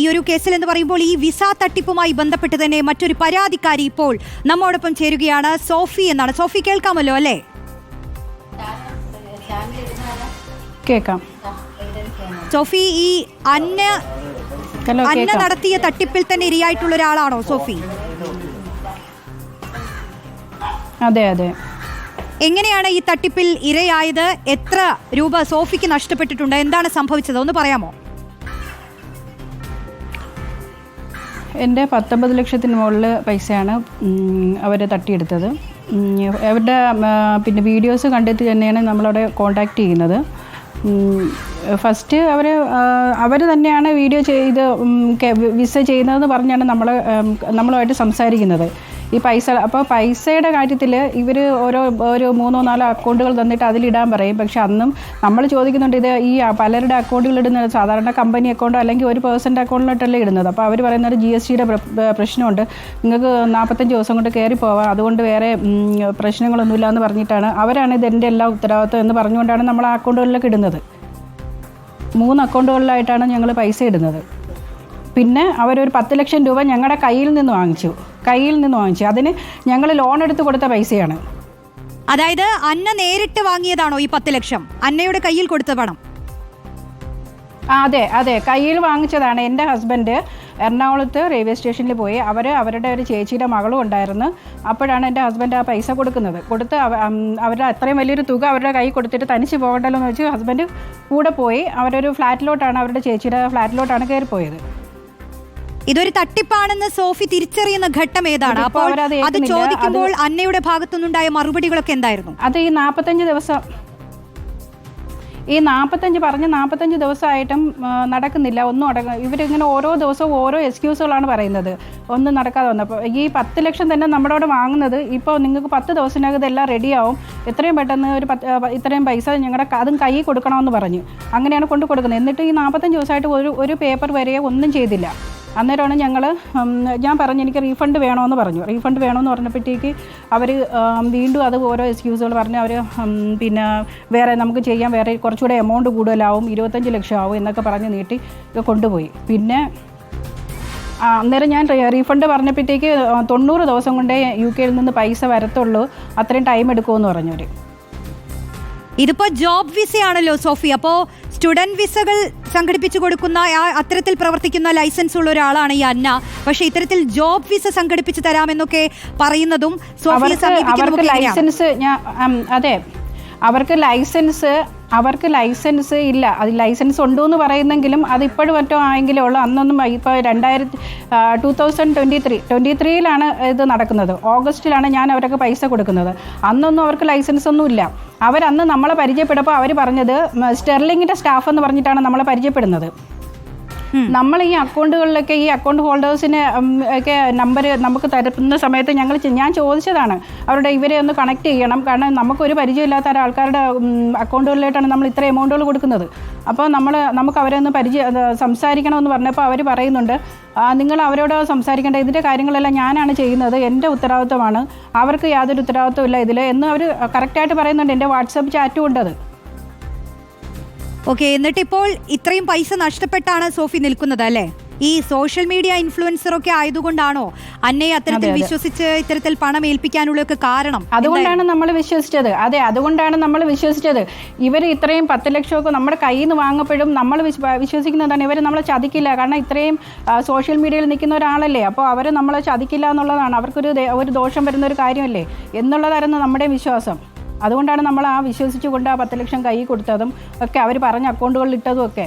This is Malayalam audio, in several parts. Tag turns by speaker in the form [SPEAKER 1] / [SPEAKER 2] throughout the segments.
[SPEAKER 1] ഈ ഒരു കേസിൽ എന്ന് പറയുമ്പോൾ ഈ വിസ തട്ടിപ്പുമായി ബന്ധപ്പെട്ട് തന്നെ മറ്റൊരു പരാതിക്കാരി ഇപ്പോൾ നമ്മോടൊപ്പം ചേരുകയാണ്. സോഫി എന്നാണ്. സോഫി കേൾക്കാമല്ലോ അല്ലേ?
[SPEAKER 2] കേൾക്കാം
[SPEAKER 1] സോഫി ഈ അന്ന അന്ന നടത്തിയ തട്ടിപ്പിൽ തന്നെ ഇരയായിട്ടുള്ള ഒരാളാണോ സോഫി?
[SPEAKER 2] അതെ അതെ.
[SPEAKER 1] എങ്ങനെയാണ് ഈ തട്ടിപ്പിൽ ഇരയായത്? എത്ര രൂപ സോഫിക്ക് നഷ്ടപ്പെട്ടിട്ടുണ്ട്? എന്താണ് സംഭവിച്ചത്? ഒന്ന് പറയാമോ?
[SPEAKER 2] എന്റെ പത്തൊമ്പത് ലക്ഷത്തിന് മുകളിൽ പൈസയാണ് അവർ തട്ടിയെടുത്തത്. അവരുടെ പിന്നെ വീഡിയോസ് കണ്ടിട്ട് തന്നെയാണ് നമ്മളവിടെ കോണ്ടാക്ട് ചെയ്യുന്നത്. ഫസ്റ്റ് അവർ അവർ തന്നെയാണ് വീഡിയോ ചെയ്ത് വിസ ചെയ്യുന്നതെന്ന് പറഞ്ഞാണ് നമ്മൾ നമ്മളുമായിട്ട് സംസാരിക്കുന്നത്. ഈ പൈസ അപ്പോൾ പൈസയുടെ കാര്യത്തിൽ ഇവർ ഓരോ ഒരു മൂന്നോ നാലോ അക്കൗണ്ടുകൾ തന്നിട്ട് അതിലിടാൻ പറയും. പക്ഷെ അന്നും നമ്മൾ ചോദിക്കുന്നുണ്ട് ഇത് ഈ പലരുടെ അക്കൗണ്ടുകൾ ഇടുന്നത് സാധാരണ കമ്പനി അക്കൗണ്ടോ അല്ലെങ്കിൽ ഒരു പേഴ്സന്റെ അക്കൗണ്ടിലോട്ടല്ലേ ഇടുന്നത്? അപ്പോൾ അവർ പറയുന്നത് ജി എസ് ടിയുടെ പ്രശ്നമുണ്ട്. നിങ്ങൾക്ക് നാൽപ്പത്തഞ്ച് ദിവസം കൊണ്ട് കയറി പോവാം. അതുകൊണ്ട് വേറെ പ്രശ്നങ്ങളൊന്നുമില്ല എന്ന് പറഞ്ഞിട്ടാണ് അവരാണ് ഇതെന്റെ എല്ലാ ഉത്തരവാദിത്വം എന്ന് പറഞ്ഞുകൊണ്ടാണ് നമ്മൾ ആ അക്കൗണ്ടുകളിലൊക്കെ ഇടുന്നത്. മൂന്ന് അക്കൗണ്ടുകളിലായിട്ടാണ് ഞങ്ങൾ പൈസ ഇടുന്നത്. പിന്നെ അവരൊരു പത്ത് ലക്ഷം രൂപ ഞങ്ങളുടെ കയ്യിൽ നിന്ന് വാങ്ങിച്ചു. കയ്യിൽ നിന്ന് വാങ്ങിച്ചു അതിന് ഞങ്ങൾ ലോൺ എടുത്ത് കൊടുത്ത പൈസയാണ്.
[SPEAKER 1] അതായത് അന്ന നേരിട്ട് വാങ്ങിയതാണോ ഈ പത്ത് ലക്ഷം? അന്നയുടെ കയ്യിൽ കൊടുത്ത പണം.
[SPEAKER 2] അതെ അതെ. കയ്യിൽ വാങ്ങിച്ചതാണ്. എന്റെ ഹസ്ബൻഡ് എറണാകുളത്ത് റെയിൽവേ സ്റ്റേഷനിൽ പോയി. അവർ അവരുടെ ഒരു ചേച്ചിയുടെ മകളും ഉണ്ടായിരുന്നു. അപ്പോഴാണ് എന്റെ ഹസ്ബൻഡ് ആ പൈസ കൊടുക്കുന്നത്. കൊടുത്ത് അവ- അവരുടെ അത്രയും വലിയൊരു തുക അവരുടെ കൈ കൊടുത്തിട്ട് തനിച്ച് പോകണ്ടല്ലോ എന്ന് വെച്ച് ഹസ്ബൻഡ് കൂടെ പോയി. അവരൊരു ഫ്ലാറ്റിലോട്ടാണ് അവരുടെ ചേച്ചിയുടെ ഫ്ലാറ്റിലോട്ടാണ് കയറിപ്പോയത്.
[SPEAKER 1] ഇതൊരു തട്ടിപ്പാണെന്ന് സോഫി തിരിച്ചറിയുന്ന ഘട്ടം ഏതാണ്? അപ്പോൾ അത് ചോദിക്കുമ്പോൾ അന്നയുടെ ഭാഗത്തുനിന്നുണ്ടായ മറുപടികളൊക്കെ എന്തായിരുന്നു?
[SPEAKER 2] അത് ഈ നാൽപ്പത്തഞ്ച് ദിവസം ഈ നാൽപ്പത്തഞ്ച് പറഞ്ഞ് നാൽപ്പത്തഞ്ച് ദിവസമായിട്ടും നടക്കുന്നില്ല. ഒന്നും അടക്ക ഇവരിങ്ങനെ ഓരോ ദിവസവും ഓരോ എക്സ്ക്യൂസുകളാണ് പറയുന്നത്. ഒന്നും നടക്കാതെ വന്നപ്പോൾ ഈ പത്ത് ലക്ഷം തന്നെ നമ്മുടെ അവിടെ വാങ്ങുന്നത് ഇപ്പോൾ നിങ്ങൾക്ക് പത്ത് ദിവസത്തിനകം ഇതെല്ലാം റെഡിയാവും. എത്രയും പെട്ടെന്ന് ഒരു പത്ത് ഇത്രയും പൈസ ഞങ്ങളുടെ അതും കൈ കൊടുക്കണമെന്ന് പറഞ്ഞു. അങ്ങനെയാണ് കൊണ്ടു കൊടുക്കുന്നത്. എന്നിട്ട് ഈ നാൽപ്പത്തഞ്ച് ദിവസമായിട്ട് ഒരു ഒരു പേപ്പർ വരെയോ ഒന്നും ചെയ്തില്ല. അന്നേരമാണ് ഞങ്ങൾ ഞാൻ പറഞ്ഞു എനിക്ക് റീഫണ്ട് വേണമെന്ന് പറഞ്ഞു. റീഫണ്ട് വേണമെന്ന് പറഞ്ഞപ്പോഴത്തേക്ക് അവർ വീണ്ടും അത് ഓരോ എക്സ്ക്യൂസുകൾ പറഞ്ഞ് അവർ പിന്നെ വേറെ നമുക്ക് ചെയ്യാൻ വേറെ കുറച്ചുകൂടെ എമൗണ്ട് കൂടുതലാവും ഇരുപത്തഞ്ച് ലക്ഷം ആവും എന്നൊക്കെ പറഞ്ഞ് നീട്ടി കൊണ്ടുപോയി. പിന്നെ അന്നേരം ഞാൻ റീഫണ്ട് പറഞ്ഞപ്പോഴത്തേക്ക് തൊണ്ണൂറ് ദിവസം കൊണ്ടേ യു കെയിൽ നിന്ന് പൈസ വരത്തുള്ളൂ അത്രയും ടൈം എടുക്കുമെന്ന് പറഞ്ഞവർ
[SPEAKER 1] ഇതിപ്പോ ജോബ് വിസയാണല്ലോ സോഫി അപ്പോ സ്റ്റുഡന്റ് വിസകൾ സംഘടിപ്പിച്ചു കൊടുക്കുന്ന ആ- അത്തരത്തിൽ പ്രവർത്തിക്കുന്ന ലൈസൻസ് ഉള്ള ഒരാളാണ് ഈ അന്ന. പക്ഷെ ഇത്തരത്തിൽ ജോബ് വിസ സംഘടിപ്പിച്ചു തരാമെന്നൊക്കെ പറയുന്നതും
[SPEAKER 2] ലൈസൻസ് അതെ. അവർക്ക് ലൈസൻസ് അവർക്ക് ലൈസൻസ് ഇല്ല. അത് ലൈസൻസ് ഉണ്ടോ എന്ന് പറയുന്നെങ്കിലും അത് ഇപ്പോഴും മറ്റോ ആയെങ്കിലേ ഉള്ളൂ. അന്നൊന്നും ഇപ്പോൾ രണ്ടായിരത്തി two thousand twenty three twenty ത്രീയിലാണ് ഇത് നടക്കുന്നത്. ഓഗസ്റ്റിലാണ് ഞാൻ അവർക്ക് പൈസ കൊടുക്കുന്നത്. അന്നൊന്നും അവർക്ക് ലൈസൻസ് ഒന്നും ഇല്ല. അവരന്ന് നമ്മളെ പരിചയപ്പെട്ടപ്പോൾ അവർ പറഞ്ഞത് സ്റ്റെർലിങ്ങിന്റെ സ്റ്റാഫ് എന്ന് പറഞ്ഞിട്ടാണ് നമ്മളെ പരിചയപ്പെടുന്നത്. നമ്മൾ ഈ അക്കൗണ്ടുകളിലൊക്കെ ഈ അക്കൗണ്ട് ഹോൾഡേഴ്സിന് ഒക്കെ നമ്പർ നമുക്ക് തരുന്ന സമയത്ത് ഞങ്ങൾ ഞാൻ ചോദിച്ചതാണ് അവരുടെ ഇവരെ ഒന്ന് കണക്ട് ചെയ്യണം കാരണം നമുക്കൊരു പരിചയമില്ലാത്ത ഒരാൾക്കാരുടെ അക്കൗണ്ടുകളിലായിട്ടാണ് നമ്മൾ ഇത്ര എമൗണ്ടുകൾ കൊടുക്കുന്നത്. അപ്പോൾ നമ്മൾ നമുക്ക് അവരെ ഒന്ന് പരിചയ സംസാരിക്കണം സംസാരിക്കണമെന്ന് പറഞ്ഞപ്പോൾ അവർ പറയുന്നുണ്ട് നിങ്ങൾ അവരോട് സംസാരിക്കേണ്ട ഇതിന്റെ കാര്യങ്ങളെല്ലാം ഞാനാണ് ചെയ്യുന്നത് എന്റെ ഉത്തരവാദിത്വമാണ് അവർക്ക് യാതൊരു ഉത്തരവാദിത്വം ഇല്ല ഇതിൽ എന്ന് അവർ കറക്റ്റായിട്ട് പറയുന്നുണ്ട് എന്റെ വാട്സപ്പ് ചാറ്റും ഉണ്ടത്.
[SPEAKER 1] ഓക്കെ എന്നിട്ട് ഇപ്പോൾ ഇത്രയും പൈസ നഷ്ടപ്പെട്ടാണ് സോഫി നിൽക്കുന്നത് അല്ലേ? ഈ സോഷ്യൽ മീഡിയ ഇൻഫ്ലുവൻസർ ഒക്കെ ആയതുകൊണ്ടാണോ അന്നയെ അത്തരത്തിൽ
[SPEAKER 2] അതെ, അതെ.
[SPEAKER 1] വിശ്വസിച്ച് ഇത്തരത്തിൽ പണം ഏൽപ്പിക്കാനുള്ള കാരണം?
[SPEAKER 2] അതുകൊണ്ടാണ് നമ്മൾ വിശ്വസിച്ചത്. അതെ അതുകൊണ്ടാണ് നമ്മൾ വിശ്വസിച്ചത്. ഇവർ ഇത്രയും പത്ത് ലക്ഷമൊക്കെ നമ്മുടെ കയ്യിൽ നിന്ന് വാങ്ങപ്പോഴും നമ്മൾ വിശ്വസിക്കുന്നതാണ്. ഇവർ നമ്മളെ ചതിക്കില്ല. കാരണം ഇത്രയും സോഷ്യൽ മീഡിയയിൽ നിൽക്കുന്ന ഒരാളല്ലേ. അപ്പോൾ അവർ നമ്മളെ ചതിക്കില്ല എന്നുള്ളതാണ്. അവർക്കൊരു ഒരു ദോഷം വരുന്ന ഒരു കാര്യമല്ലേ? എന്നുള്ളതായിരുന്നു നമ്മുടെ വിശ്വാസം. അതുകൊണ്ടാണ് നമ്മൾ ആ വിശ്വസിച്ചുകൊണ്ട് ആ പത്ത് ലക്ഷം കൈ കൊടുത്തതും ഒക്കെ അവർ പറഞ്ഞ അക്കൗണ്ടുകളിൽ ഇട്ടതും ഒക്കെ.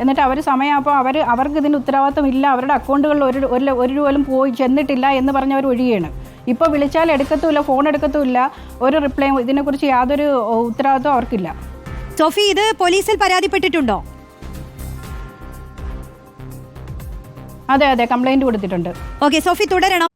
[SPEAKER 2] എന്നിട്ട് അവർ സമയമാകുമ്പോൾ അവർ അവർക്ക് ഇതിന്റെ ഉത്തരവാദിത്വം ഇല്ല. അവരുടെ അക്കൗണ്ടുകളിൽ ഒരു ഒരു ഒരു പോലും പോയി ചെന്നിട്ടില്ല എന്ന് പറഞ്ഞ് അവർ ഒഴിയാണ്. ഇപ്പോൾ വിളിച്ചാൽ എടുക്കത്തുമില്ല ഫോൺ എടുക്കത്തുമില്ല ഒരു റിപ്ലൈ ഇതിനെക്കുറിച്ച് യാതൊരു ഉത്തരവാദിത്വം അവർക്കില്ല.
[SPEAKER 1] സോഫി ഇത് പോലീസിൽ പരാതിപ്പെട്ടിട്ടുണ്ടോ?
[SPEAKER 2] അതെ അതെ കംപ്ലൈന്റ് കൊടുത്തിട്ടുണ്ട്.
[SPEAKER 1] ഓക്കെ സോഫി തുടരണം.